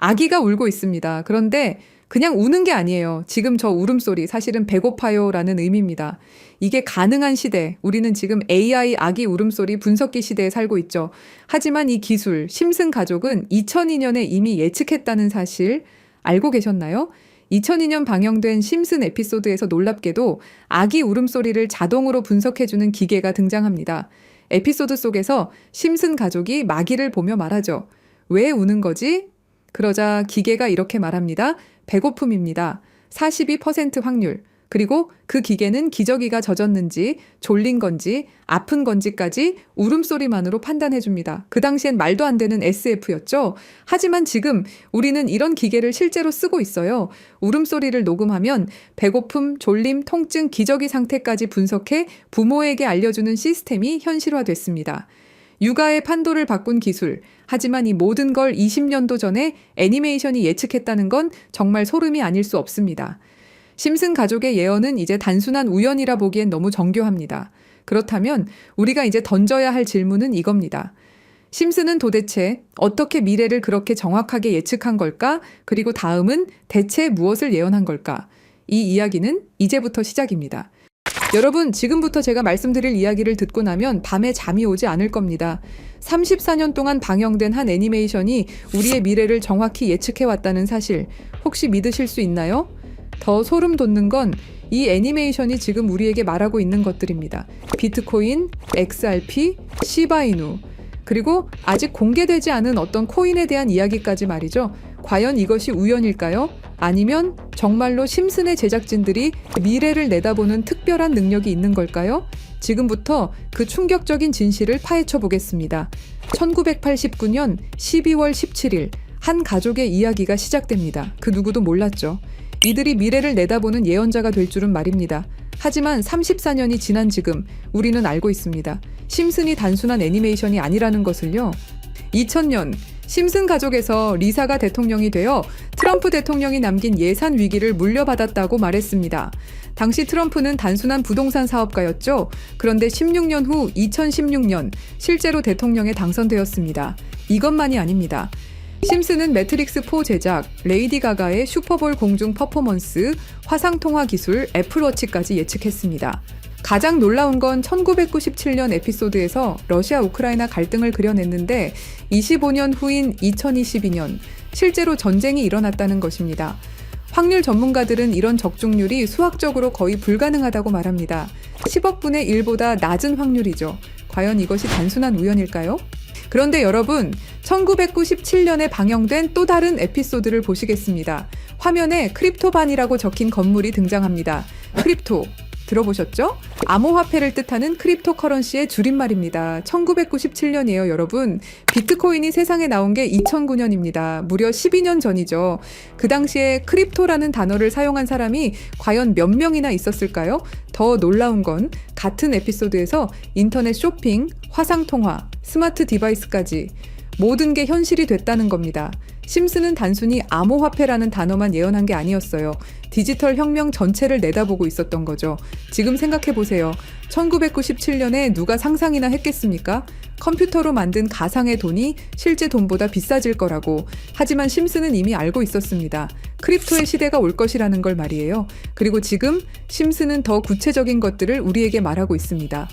아기가 울고 있습니다. 그런데 그냥 우는 게 아니에요. 지금 저 울음소리 사실은 배고파요 라는 의미입니다. 이게 가능한 시대. 우리는 지금 AI 아기 울음소리 분석기 시대에 살고 있죠. 하지만 이 기술, 심슨 가족은 2002년에 이미 예측했다는 사실 알고 계셨나요? 2002년 방영된 심슨 에피소드에서 놀랍게도 아기 울음소리를 자동으로 분석해주는 기계가 등장합니다. 에피소드 속에서 심슨 가족이 마기를 보며 말하죠. 왜 우는 거지? 그러자 기계가 이렇게 말합니다. 배고픔입니다. 42% 확률. 그리고 그 기계는 기저귀가 젖었는지, 졸린 건지, 아픈 건지까지 울음소리만으로 판단해 줍니다. 그 당시엔 말도 안 되는 SF였죠. 하지만 지금 우리는 이런 기계를 실제로 쓰고 있어요. 울음소리를 녹음하면 배고픔, 졸림, 통증, 기저귀 상태까지 분석해 부모에게 알려주는 시스템이 현실화됐습니다. 육아의 판도를 바꾼 기술. 하지만 이 모든 걸 20년도 전에 애니메이션이 예측했다는 건 정말 소름이 아닐 수 없습니다. 심슨 가족의 예언은 이제 단순한 우연이라 보기엔 너무 정교합니다. 그렇다면 우리가 이제 던져야 할 질문은 이겁니다. 심슨은 도대체 어떻게 미래를 그렇게 정확하게 예측한 걸까? 그리고 다음은 대체 무엇을 예언한 걸까? 이 이야기는 이제부터 시작입니다. 여러분, 지금부터 제가 말씀드릴 이야기를 듣고 나면 밤에 잠이 오지 않을 겁니다. 34년 동안 방영된 한 애니메이션이 우리의 미래를 정확히 예측해 왔다는 사실, 혹시 믿으실 수 있나요? 더 소름 돋는 건 이 애니메이션이 지금 우리에게 말하고 있는 것들입니다. 비트코인, XRP, 시바이누, 그리고 아직 공개되지 않은 어떤 코인에 대한 이야기까지 말이죠. 과연 이것이 우연일까요? 아니면 정말로 심슨의 제작진들이 미래를 내다보는 특별한 능력이 있는 걸까요? 지금부터 그 충격적인 진실을 파헤쳐 보겠습니다. 1989년 12월 17일 한 가족의 이야기가 시작됩니다. 그 누구도 몰랐죠. 이들이 미래를 내다보는 예언자가 될 줄은 말입니다. 하지만 34년이 지난 지금 우리는 알고 있습니다. 심슨이 단순한 애니메이션이 아니라는 것을요. 2000년 심슨 가족에서 리사가 대통령이 되어 트럼프 대통령이 남긴 예산 위기를 물려받았다고 말했습니다. 당시 트럼프는 단순한 부동산 사업가였죠. 그런데 16년 후 2016년 실제로 대통령에 당선되었습니다. 이것만이 아닙니다. 심슨은 매트릭스4 제작, 레이디 가가의 슈퍼볼 공중 퍼포먼스, 화상통화 기술, 애플워치까지 예측했습니다. 가장 놀라운 건 1997년 에피소드에서 러시아 우크라이나 갈등을 그려냈는데 25년 후인 2022년 실제로 전쟁이 일어났다는 것입니다. 확률 전문가들은 이런 적중률이 수학적으로 거의 불가능하다고 말합니다. 10억 분의 1보다 낮은 확률이죠. 과연 이것이 단순한 우연일까요? 그런데 여러분, 1997년에 방영된 또 다른 에피소드를 보시겠습니다. 화면에 크립토반이라고 적힌 건물이 등장합니다. 크립토. 들어보셨죠? 암호화폐를 뜻하는 크립토 커런시의 줄임말입니다. 1997년이에요, 여러분. 비트코인이 세상에 나온 게 2009년입니다. 무려 12년 전이죠. 그 당시에 크립토라는 단어를 사용한 사람이 과연 몇 명이나 있었을까요? 더 놀라운 건 같은 에피소드에서 인터넷 쇼핑, 화상통화, 스마트 디바이스까지 모든 게 현실이 됐다는 겁니다. 심슨은 단순히 암호화폐라는 단어만 예언한 게 아니었어요. 디지털 혁명 전체를 내다보고 있었던 거죠. 지금 생각해 보세요. 1997년에 누가 상상이나 했겠습니까? 컴퓨터로 만든 가상의 돈이 실제 돈보다 비싸질 거라고. 하지만 심슨은 이미 알고 있었습니다. 크립토의 시대가 올 것이라는 걸 말이에요. 그리고 지금 심슨은 더 구체적인 것들을 우리에게 말하고 있습니다.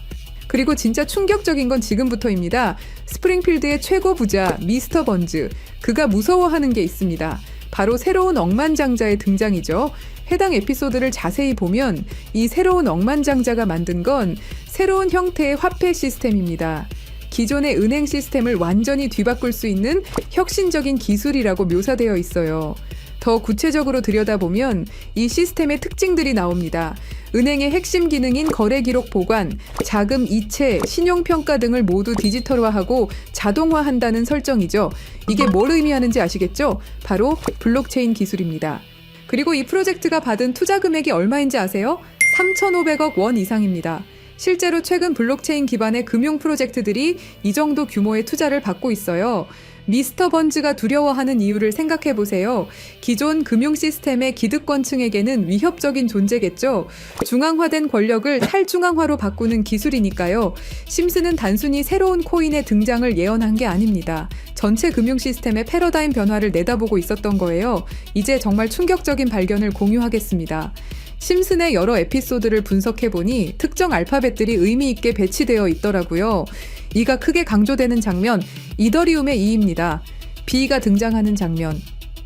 그리고 진짜 충격적인 건 지금부터입니다. 스프링필드의 최고 부자 미스터 번즈. 그가 무서워하는 게 있습니다. 바로 새로운 억만장자의 등장이죠. 해당 에피소드를 자세히 보면 이 새로운 억만장자가 만든 건 새로운 형태의 화폐 시스템입니다. 기존의 은행 시스템을 완전히 뒤바꿀 수 있는 혁신적인 기술이라고 묘사되어 있어요. 더 구체적으로 들여다보면 이 시스템의 특징들이 나옵니다. 은행의 핵심 기능인 거래 기록 보관, 자금 이체, 신용 평가 등을 모두 디지털화하고 자동화한다는 설정이죠. 이게 뭘 의미하는지 아시겠죠? 바로 블록체인 기술입니다. 그리고 이 프로젝트가 받은 투자 금액이 얼마인지 아세요? 3,500억 원 이상입니다. 실제로 최근 블록체인 기반의 금융 프로젝트들이 이 정도 규모의 투자를 받고 있어요. 미스터 번즈가 두려워하는 이유를 생각해 보세요. 기존 금융 시스템의 기득권층에게는 위협적인 존재겠죠. 중앙화된 권력을 탈중앙화로 바꾸는 기술이니까요. 심스는 단순히 새로운 코인의 등장을 예언한 게 아닙니다. 전체 금융 시스템의 패러다임 변화를 내다보고 있었던 거예요. 이제 정말 충격적인 발견을 공유하겠습니다. 심슨의 여러 에피소드를 분석해 보니 특정 알파벳들이 의미 있게 배치되어 있더라고요. 이가 크게 강조되는 장면, 이더리움의 이입니다. B가 등장하는 장면,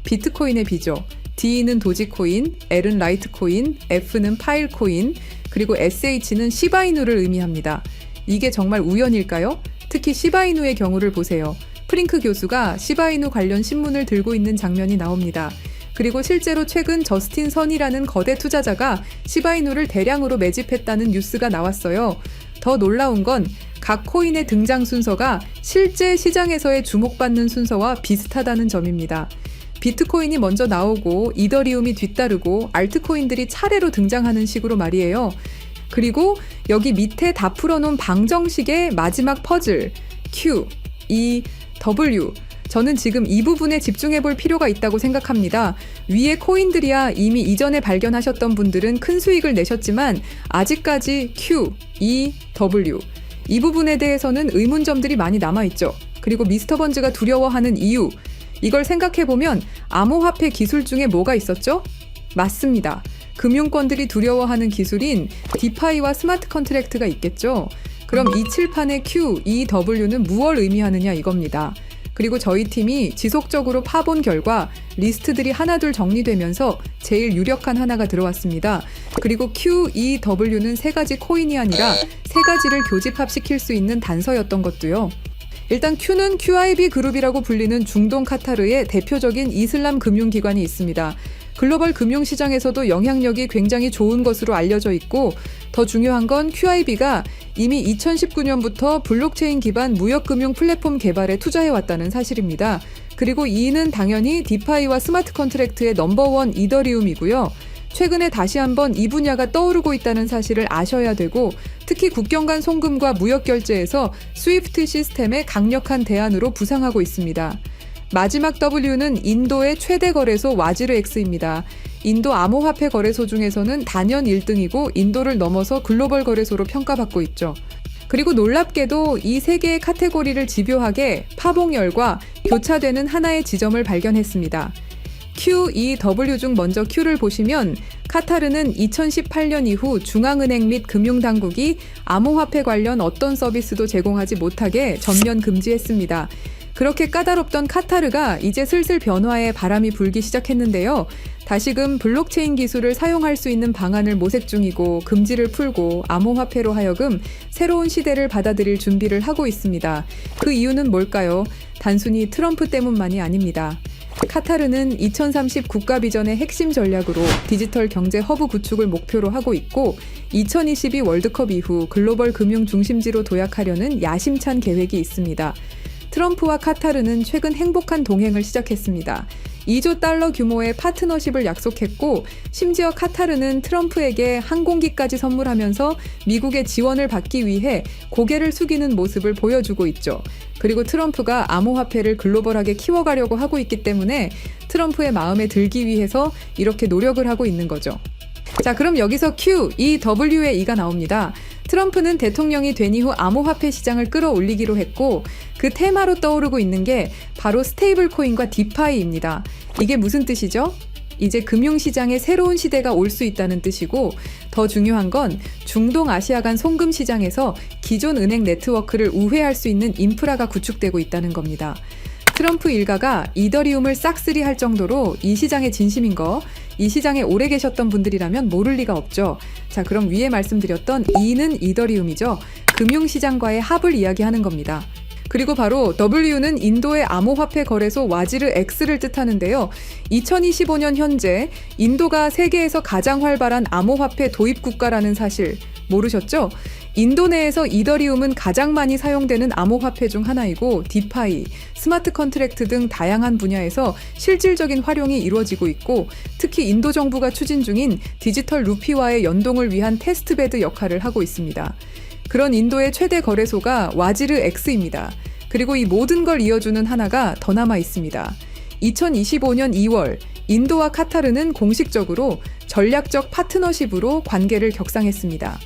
비트코인의 B죠. D는 도지코인, L은 라이트코인, F는 파일코인, 그리고 SH는 시바이누를 의미합니다. 이게 정말 우연일까요? 특히 시바이누의 경우를 보세요. 프링크 교수가 시바이누 관련 신문을 들고 있는 장면이 나옵니다. 그리고 실제로 최근 저스틴 선이라는 거대 투자자가 시바이누를 대량으로 매집했다는 뉴스가 나왔어요. 더 놀라운 건 각 코인의 등장 순서가 실제 시장에서의 주목받는 순서와 비슷하다는 점입니다. 비트코인이 먼저 나오고 이더리움이 뒤따르고 알트코인들이 차례로 등장하는 식으로 말이에요. 그리고 여기 밑에 다 풀어놓은 방정식의 마지막 퍼즐 Q, E, W 저는 지금 이 부분에 집중해 볼 필요가 있다고 생각합니다. 위에 코인들이야 이미 이전에 발견하셨던 분들은 큰 수익을 내셨지만 아직까지 Q, E, W 이 부분에 대해서는 의문점들이 많이 남아있죠. 그리고 미스터 번즈가 두려워하는 이유 이걸 생각해 보면 암호화폐 기술 중에 뭐가 있었죠? 맞습니다. 금융권들이 두려워하는 기술인 디파이와 스마트 컨트랙트가 있겠죠. 그럼 이 칠판의 Q, E, W는 무엇을 의미하느냐 이겁니다. 그리고 저희 팀이 지속적으로 파본 결과 리스트들이 하나둘 정리되면서 제일 유력한 하나가 들어왔습니다. 그리고 Q, E, W는 세 가지 코인이 아니라 세 가지를 교집합시킬 수 있는 단서였던 것도요. 일단 Q는 QIB 그룹이라고 불리는 중동 카타르의 대표적인 이슬람 금융기관이 있습니다. 글로벌 금융시장에서도 영향력이 굉장히 좋은 것으로 알려져 있고 더 중요한 건 QIB가 이미 2019년부터 블록체인 기반 무역금융 플랫폼 개발에 투자해왔다는 사실입니다. 그리고 이는 당연히 디파이와 스마트 컨트랙트의 넘버원 이더리움이고요. 최근에 다시 한번 이 분야가 떠오르고 있다는 사실을 아셔야 되고 특히 국경 간 송금과 무역 결제에서 스위프트 시스템의 강력한 대안으로 부상하고 있습니다. 마지막 W는 인도의 최대 거래소 와지르 X입니다. 인도 암호화폐 거래소 중에서는 단연 1등이고 인도를 넘어서 글로벌 거래소로 평가받고 있죠. 그리고 놀랍게도 이 세 개의 카테고리를 집요하게 파봉열과 교차되는 하나의 지점을 발견했습니다. Q, E, W 중 먼저 Q를 보시면 카타르는 2018년 이후 중앙은행 및 금융당국이 암호화폐 관련 어떤 서비스도 제공하지 못하게 전면 금지했습니다. 그렇게 까다롭던 카타르가 이제 슬슬 변화의 바람이 불기 시작했는데요. 다시금 블록체인 기술을 사용할 수 있는 방안을 모색 중이고 금지를 풀고 암호화폐로 하여금 새로운 시대를 받아들일 준비를 하고 있습니다. 그 이유는 뭘까요? 단순히 트럼프 때문만이 아닙니다. 카타르는 2030 국가 비전의 핵심 전략으로 디지털 경제 허브 구축을 목표로 하고 있고 2022 월드컵 이후 글로벌 금융 중심지로 도약하려는 야심찬 계획이 있습니다. 트럼프와 카타르는 최근 행복한 동행을 시작했습니다. 2조 달러 규모의 파트너십을 약속했고 심지어 카타르는 트럼프에게 항공기까지 선물하면서 미국의 지원을 받기 위해 고개를 숙이는 모습을 보여주고 있죠. 그리고 트럼프가 암호화폐를 글로벌하게 키워가려고 하고 있기 때문에 트럼프의 마음에 들기 위해서 이렇게 노력을 하고 있는 거죠. 자, 그럼 여기서 Q, E, W의 E가 나옵니다. 트럼프는 대통령이 된 이후 암호화폐 시장을 끌어올리기로 했고 그 테마로 떠오르고 있는 게 바로 스테이블 코인과 디파이입니다. 이게 무슨 뜻이죠? 이제 금융시장에 새로운 시대가 올 수 있다는 뜻이고 더 중요한 건 중동 아시아 간 송금 시장에서 기존 은행 네트워크를 우회할 수 있는 인프라가 구축되고 있다는 겁니다. 트럼프 일가가 이더리움을 싹쓸이 할 정도로 이 시장에 진심인 거, 이 시장에 오래 계셨던 분들이라면 모를 리가 없죠. 자, 그럼 위에 말씀드렸던 E는 이더리움이죠. 금융시장과의 합을 이야기하는 겁니다. 그리고 바로 W는 인도의 암호화폐 거래소 와지르 X를 뜻하는데요. 2025년 현재 인도가 세계에서 가장 활발한 암호화폐 도입 국가라는 사실 모르셨죠? 인도 내에서 이더리움은 가장 많이 사용되는 암호화폐 중 하나이고 디파이, 스마트 컨트랙트 등 다양한 분야에서 실질적인 활용이 이루어지고 있고 특히 인도 정부가 추진 중인 디지털 루피와의 연동을 위한 테스트베드 역할을 하고 있습니다. 그런 인도의 최대 거래소가 와지르 X입니다. 그리고 이 모든 걸 이어주는 하나가 더 남아 있습니다. 2025년 2월 인도와 카타르는 공식적으로 전략적 파트너십으로 관계를 격상했습니다.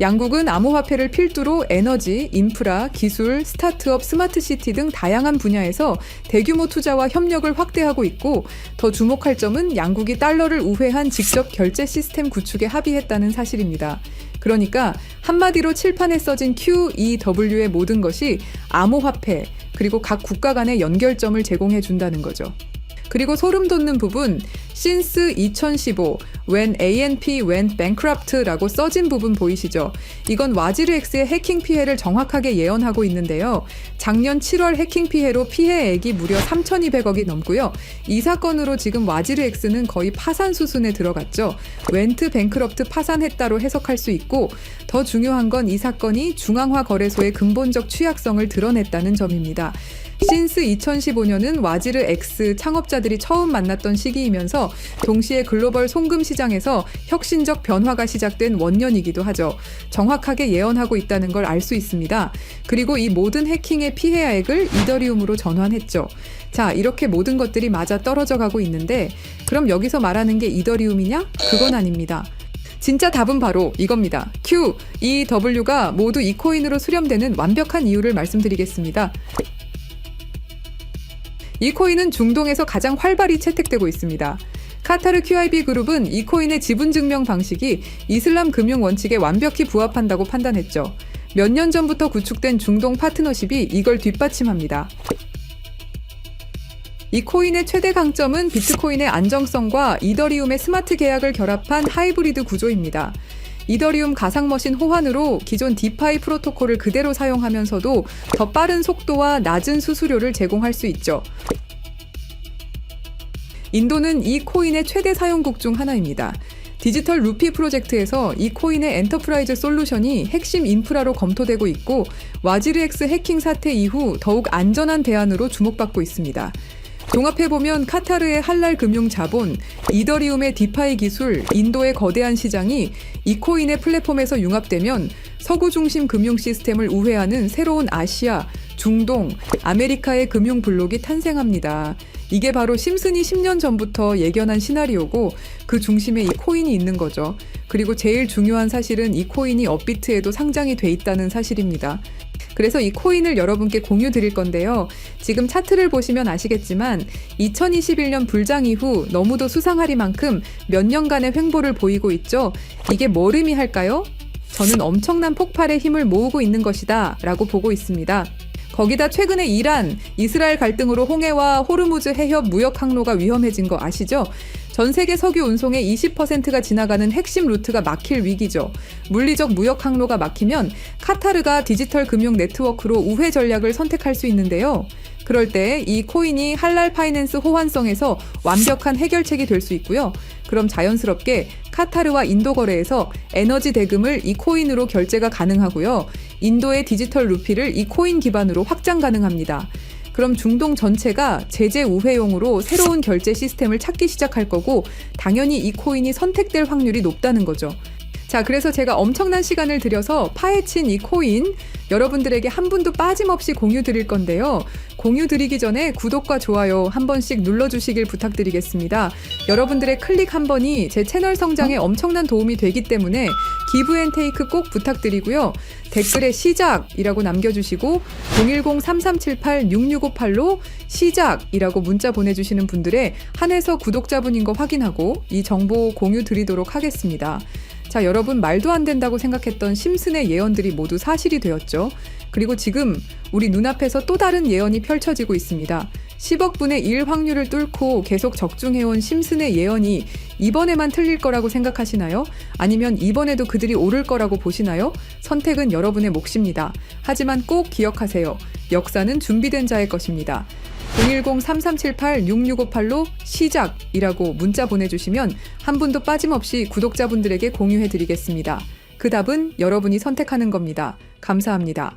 양국은 암호화폐를 필두로 에너지, 인프라, 기술, 스타트업, 스마트시티 등 다양한 분야에서 대규모 투자와 협력을 확대하고 있고 더 주목할 점은 양국이 달러를 우회한 직접 결제 시스템 구축에 합의했다는 사실입니다. 그러니까 한마디로 칠판에 써진 QEW의 모든 것이 암호화폐 그리고 각 국가 간의 연결점을 제공해 준다는 거죠. 그리고 소름 돋는 부분 since 2015 when ANP went bankrupt라고 써진 부분 보이시죠? 이건 와지르엑스의 해킹 피해를 정확하게 예언하고 있는데요. 작년 7월 해킹 피해로 피해액이 무려 3,200억이 넘고요. 이 사건으로 지금 와지르엑스는 거의 파산 수순에 들어갔죠. 웬트 뱅크럽트 파산했다로 해석할 수 있고 더 중요한 건 이 사건이 중앙화 거래소의 근본적 취약성을 드러냈다는 점입니다. 신스 2015년은 와지르 X 창업자들이 처음 만났던 시기이면서 동시에 글로벌 송금 시장에서 혁신적 변화가 시작된 원년이기도 하죠. 정확하게 예언하고 있다는 걸 알 수 있습니다. 그리고 이 모든 해킹의 피해액을 이더리움으로 전환했죠. 자, 이렇게 모든 것들이 맞아 떨어져 가고 있는데 그럼 여기서 말하는 게 이더리움이냐? 그건 아닙니다. 진짜 답은 바로 이겁니다. Q, E, W가 모두 이 코인으로 수렴되는 완벽한 이유를 말씀드리겠습니다. 이 코인은 중동에서 가장 활발히 채택되고 있습니다. 카타르 QIB 그룹은 이 코인의 지분 증명 방식이 이슬람 금융 원칙에 완벽히 부합한다고 판단했죠. 몇 년 전부터 구축된 중동 파트너십이 이걸 뒷받침합니다. 이 코인의 최대 강점은 비트코인의 안정성과 이더리움의 스마트 계약을 결합한 하이브리드 구조입니다. 이더리움 가상머신 호환으로 기존 디파이 프로토콜을 그대로 사용하면서도 더 빠른 속도와 낮은 수수료를 제공할 수 있죠. 인도는 이 코인의 최대 사용국 중 하나입니다. 디지털 루피 프로젝트에서 이 코인의 엔터프라이즈 솔루션이 핵심 인프라로 검토되고 있고 와지르엑스 해킹 사태 이후 더욱 안전한 대안으로 주목받고 있습니다. 종합해보면 카타르의 할랄 금융 자본, 이더리움의 디파이 기술, 인도의 거대한 시장이 이 코인의 플랫폼에서 융합되면 서구 중심 금융 시스템을 우회하는 새로운 아시아, 중동, 아메리카의 금융 블록이 탄생합니다. 이게 바로 심슨이 10년 전부터 예견한 시나리오고 그 중심에 이 코인이 있는 거죠. 그리고 제일 중요한 사실은 이 코인이 업비트에도 상장이 돼 있다는 사실입니다. 그래서 이 코인을 여러분께 공유 드릴 건데요. 지금 차트를 보시면 아시겠지만 2021년 불장 이후 너무도 수상하리만큼 몇 년간의 횡보를 보이고 있죠. 이게 뭘 의미할까요? 저는 엄청난 폭발의 힘을 모으고 있는 것이다 라고 보고 있습니다. 거기다 최근에 이란, 이스라엘 갈등으로 홍해와 호르무즈 해협 무역 항로가 위험해진 거 아시죠? 전 세계 석유 운송의 20%가 지나가는 핵심 루트가 막힐 위기죠. 물리적 무역 항로가 막히면 카타르가 디지털 금융 네트워크로 우회 전략을 선택할 수 있는데요. 그럴 때 이 코인이 할랄 파이낸스 호환성에서 완벽한 해결책이 될 수 있고요. 그럼 자연스럽게 카타르와 인도 거래에서 에너지 대금을 이 코인으로 결제가 가능하고요. 인도의 디지털 루피를 이 코인 기반으로 확장 가능합니다. 그럼 중동 전체가 제재 우회용으로 새로운 결제 시스템을 찾기 시작할 거고 당연히 이 코인이 선택될 확률이 높다는 거죠. 자, 그래서 제가 엄청난 시간을 들여서 파헤친 이 코인 여러분들에게 한 분도 빠짐없이 공유 드릴 건데요. 공유 드리기 전에 구독과 좋아요 한 번씩 눌러주시길 부탁드리겠습니다. 여러분들의 클릭 한 번이 제 채널 성장에 엄청난 도움이 되기 때문에 기브 앤 테이크 꼭 부탁드리고요. 댓글에 시작이라고 남겨주시고 010-3378-6658로 시작이라고 문자 보내주시는 분들의 한해서 구독자분인 거 확인하고 이 정보 공유 드리도록 하겠습니다. 자, 여러분 말도 안 된다고 생각했던 심슨의 예언들이 모두 사실이 되었죠. 그리고 지금 우리 눈앞에서 또 다른 예언이 펼쳐지고 있습니다. 10억 분의 1 확률을 뚫고 계속 적중해온 심슨의 예언이 이번에만 틀릴 거라고 생각하시나요? 아니면 이번에도 그들이 오를 거라고 보시나요? 선택은 여러분의 몫입니다. 하지만 꼭 기억하세요. 역사는 준비된 자의 것입니다. 010-3378-6658로 시작이라고 문자 보내주시면 한 분도 빠짐없이 구독자분들에게 공유해 드리겠습니다. 그 답은 여러분이 선택하는 겁니다. 감사합니다.